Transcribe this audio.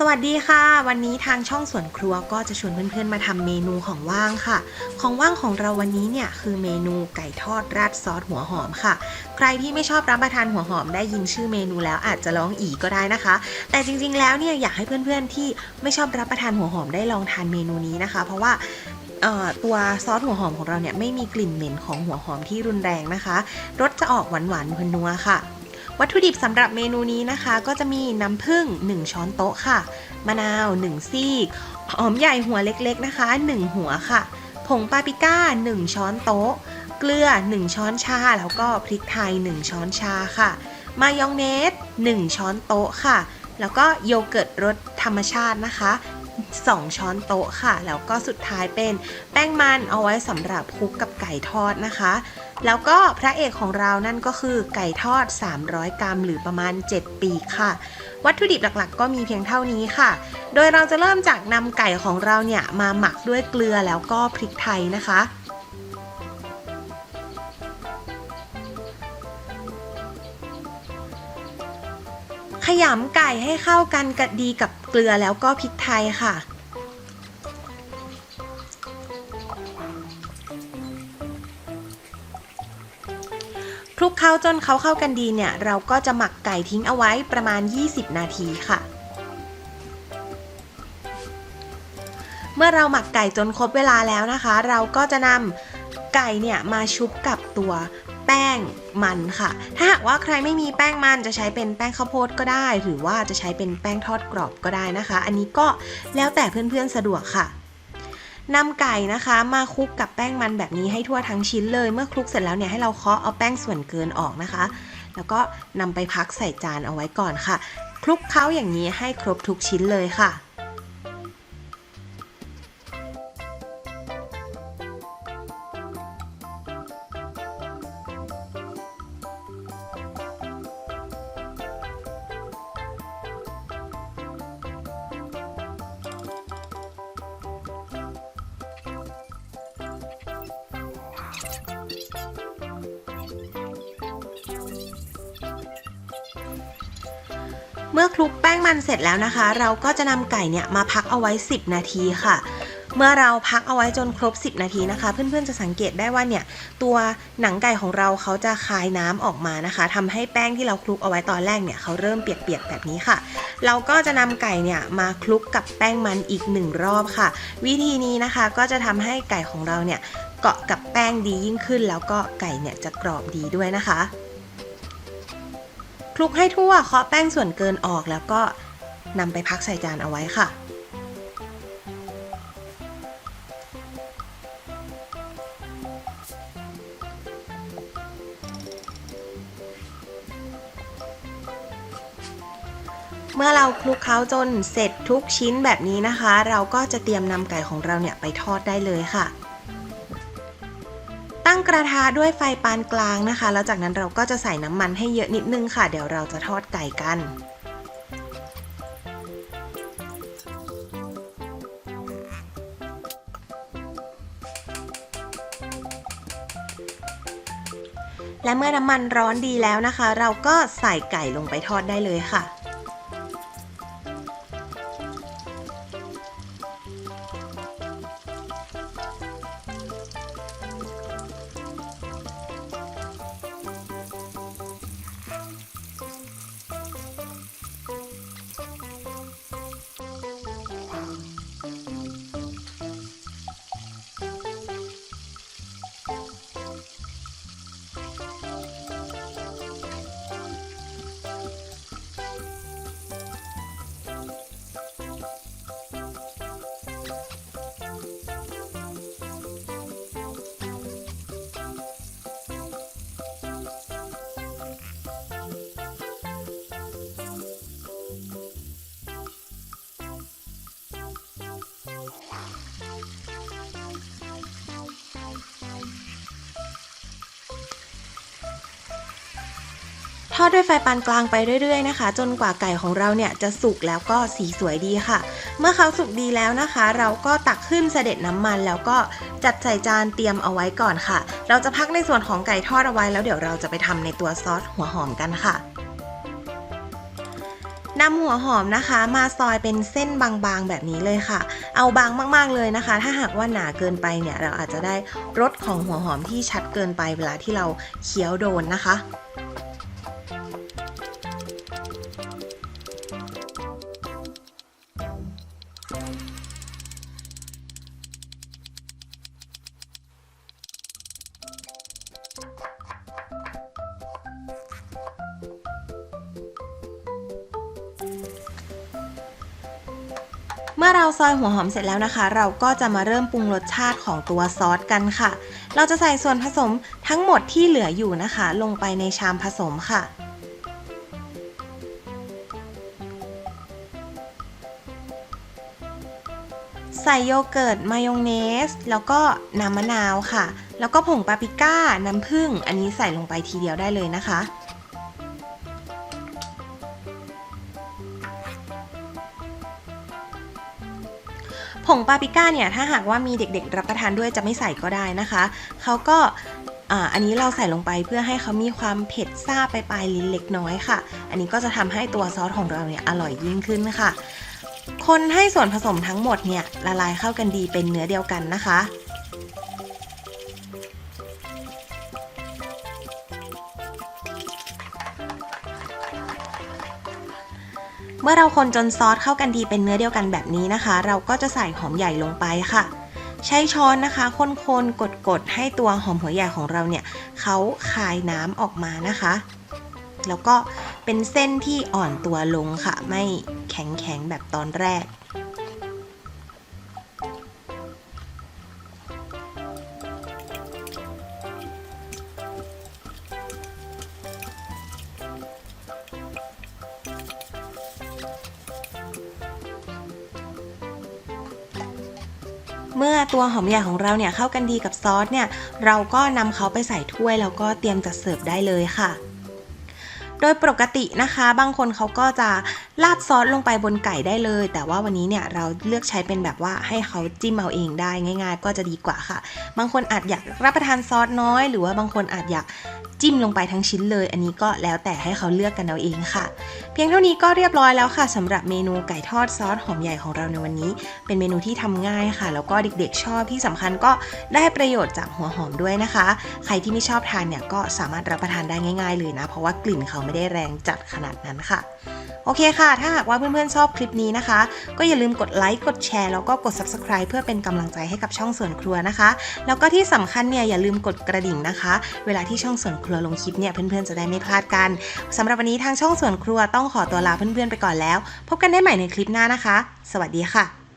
สวัสดีค่ะ วันนี้ทางช่องสวนครัวก็จะชวนเพื่อนๆมาทำเมนูของว่างค่ะ ของว่างของเราวันนี้เนี่ยคือเมนูไก่ทอดราดซอสหัวหอมค่ะ ใครที่ไม่ชอบรับประทานหัวหอมได้ยินชื่อเมนูแล้วอาจจะร้องอีก็ได้นะคะ แต่จริงๆแล้วเนี่ยอยากให้เพื่อนๆที่ไม่ชอบรับประทานหัวหอมได้ลองทานเมนูนี้นะคะ เพราะว่าตัวซอสหัวหอมของเราเนี่ยไม่มีกลิ่นเหม็นของหัวหอมที่รุนแรงนะคะ รสจะออกหวานๆนัวๆค่ะ วัตถุดิบสำหรับเมนูนี้นะคะ ก็จะมีน้ำผึ้ง1 ช้อนโต๊ะค่ะ มะนาว 1 ซีก หอมใหญ่หัวเล็กๆนะคะ 1 หัวค่ะ ผงปาปริก้า 1 ช้อนโต๊ะ เกลือ 1 ช้อนชา แล้วก็พริกไทย 1 ช้อนชาค่ะ มายองเนส 1 ช้อนโต๊ะค่ะ แล้วก็โยเกิร์ตรสธรรมชาตินะคะ2 ช้อนโต๊ะค่ะ แล้วก็สุดท้ายเป็นแป้งมันเอาไว้สำหรับคลุกกับไก่ทอดนะคะ แล้วก็พระเอกของเรานั่นก็คือไก่ทอด 300 กรัม หรือประมาณ 7 ปีค่ะ วัตถุดิบหลักๆ ก็มีเพียงเท่านี้ค่ะ โดยเราจะเริ่มจากนำไก่ของเราเนี่ยมาหมักด้วยเกลือแล้วก็พริกไทยนะคะขยำไก่ให้เข้ากันกดีกับเกลือแล้วก็พริกไทยค่ะ คลุกเคล้าจนเขาเข้ากันดีเนี่ย เราก็จะหมักไก่ทิ้งเอาไว้ประมาณ 20 นาทีค่ะ เมื่อเราหมักไก่จนครบเวลาแล้วนะคะ เราก็จะนำไก่เนี่ยมาชุบกับตัวแป้งมันค่ะ ถ้าหากว่าใครไม่มีแป้งมันจะใช้เป็นแป้งข้าวโพดก็ได้ หรือว่าจะใช้เป็นแป้งทอดกรอบก็ได้นะคะ อันนี้ก็แล้วแต่เพื่อนๆสะดวกค่ะ นำไก่นะคะ มาคลุกกับแป้งมันแบบนี้ให้ทั่วทั้งชิ้นเลย เมื่อคลุกเสร็จแล้วเนี่ยให้เราเคาะเอาแป้งส่วนเกินออกนะคะ แล้วก็นำไปพักใส่จานเอาไว้ก่อนค่ะ คลุกเคล้าอย่างนี้ให้ครบทุกชิ้นเลยค่ะ เมื่อคลุกแป้งมันเสร็จแล้วนะคะ เราก็จะนำไก่เนี่ยมาพักเอาไว้ 10 นาทีค่ะ เมื่อเราพักเอาไว้จนครบ 10 นาทีนะคะ เพื่อนๆจะสังเกตได้ว่าเนี่ยตัวหนังไก่ของเราเขาจะคายน้ำออกมานะคะทำให้แป้งที่เราคลุกเอาไว้ตอนแรกเนี่ยเขาเริ่มเปียกๆแบบนี้ค่ะ เราก็จะนำไก่เนี่ยมาคลุกกับแป้งมันอีกหนึ่งรอบค่ะ วิธีนี้นะคะก็จะทำให้ไก่ของเราเนี่ย เกาะกับแป้งดียิ่งขึ้น แล้วก็ไก่เนี่ยจะกรอบดีด้วยนะคะ คลุกให้ทั่วเคาะแป้งส่วนเกินออกแล้วก็นำไปพักใส่จานเอาไว้ค่ะ เมื่อเราคลุกเคล้าจนเสร็จทุกชิ้นแบบนี้นะคะ เราก็จะเตรียมนำไก่ของเราเนี่ยไปทอดได้เลยค่ะ กระทะด้วยไฟปานกลางนะคะ แล้วจากนั้นเราก็จะใส่น้ำมันให้เยอะนิดนึงค่ะ เดี๋ยวเราจะทอดไก่กันและเมื่อน้ำมันร้อนดีแล้วนะคะ เราก็ใส่ไก่ลงไปทอดได้เลยค่ะ อดด้วยไฟปานกลางไปเรื่อยๆนะคะ จนกว่าไก่ของเราเนี่ยจะสุกแล้วก็สีสวยดีค่ะ เมื่อเขาสุกดีแล้วนะคะ เราก็ตักขึ้นเสด็จน้ำมันแล้วก็จัดใส่จานเตรียมเอาไว้ก่อนค่ะ เราจะพักในส่วนของไก่ทอดเอาไว้แล้วเดี๋ยวเราจะไปทำในตัวซอสหัวหอมกันค่ะนำหัวหอมนะคะ มาซอยเป็นเส้นบางๆแบบนี้เลยค่ะ เอาบางมากๆเลยนะคะ ถ้าหากว่าหนาเกินไปเนี่ยเราอาจจะได้รสของหัวหอมที่ชัดเกินไปเวลาที่เราเคี้ยวโดนนะคะ เมื่อเราซอยหัวหอมเสร็จแล้วนะคะ เราก็จะมาเริ่มปรุงรสชาติของตัวซอสกันค่ะ เราจะใส่ส่วนผสมทั้งหมดที่เหลืออยู่นะคะ ลงไปในชามผสมค่ะใส่โยเกิร์ตมายองเนส แล้วก็น้ำมะนาวค่ะ แล้วก็ผงปาปริก้าน้ำผึ้งอันนี้ใส่ลงไปทีเดียวได้เลยนะคะ ผงปาปริก้าเนี่ยถ้าหากว่ามีเด็กๆ รับประทานด้วยจะไม่ใส่ก็ได้นะคะเขาก็อันนี้เราใส่ลงไปเพื่อให้เขามีความเผ็ดซ่าไปปลายลิ้นเล็กน้อยค่ะ อันนี้ก็จะทำให้ตัวซอสของเราเนี่ยอร่อยยิ่งขึ้นค่ะ คนให้ส่วนผสมทั้งหมดเนี่ยละลายเข้ากันดีเป็นเนื้อเดียวกันนะคะ มื่อเราคนจนซอสเข้ากันดีเป็นเนื้อเดียวกันแบบนี้นะคะ เราก็จะใส่หอมใหญ่ลงไปค่ะ ใช้ช้อนนะคะคนๆกดๆให้ตัวหอมหัวใหญ่ของเราเนี่ยเขาคายน้ำออกมานะคะ แล้วก็เป็นเส้นที่อ่อนตัวลงค่ะ ไม่แข็งๆแบบตอนแรก เมื่อตัวหอมใหญ่ของเราเนี่ยเข้ากันดีกับซอสเนี่ยเราก็นำเขาไปใส่ถ้วยแล้วก็เตรียมจัดเสิร์ฟได้เลยค่ะ โดยปกตินะคะ บางคนเขาก็จะ ราดซอสลงไปบนไก่ได้เลย แต่ว่าวันนี้เนี่ยเราเลือกใช้เป็นแบบว่าให้เขาจิ้มเอาเองได้ง่าย ๆ ก็จะดีกว่าค่ะ บางคนอาจอยากรับประทานซอสน้อย หรือว่าบางคนอาจอยากจิ้มลงไปทั้งชิ้นเลย อันนี้ก็แล้วแต่ให้เขาเลือกกันเอาเองค่ะ เพียงเท่านี้ก็เรียบร้อยแล้วค่ะสำหรับเมนูไก่ทอดซอสหอมใหญ่ของเราในวันนี้ เป็นเมนูที่ทำง่ายค่ะ แล้วก็เด็กๆชอบที่สำคัญก็ได้ประโยชน์จากหัวหอมด้วยนะคะ ใครที่ไม่ชอบทานเนี่ยก็สามารถรับประทานได้ง่าย ๆ เลยนะ เพราะว่ากลิ่นเขาไม่ได้แรงจัดขนาดนั้นค่ะ โอเคค่ะค่ะ ถ้าหากว่าเพื่อนๆชอบคลิปนี้นะคะ ก็อย่าลืมกดไลค์ กดแชร์ แล้วก็กด subscribe เพื่อเป็นกำลังใจให้กับช่องส่วนครัวนะคะ แล้วก็ที่สำคัญเนี่ยอย่าลืมกดกระดิ่งนะคะ เวลาที่ช่องส่วนครัวลงคลิปเนี่ยเพื่อนๆจะได้ไม่พลาดกันสำหรับวันนี้ทางช่องส่วนครัวต้องขอตัวลาเพื่อนๆไปก่อนแล้ว พบกันได้ใหม่ในคลิปหน้านะคะ สวัสดีค่ะ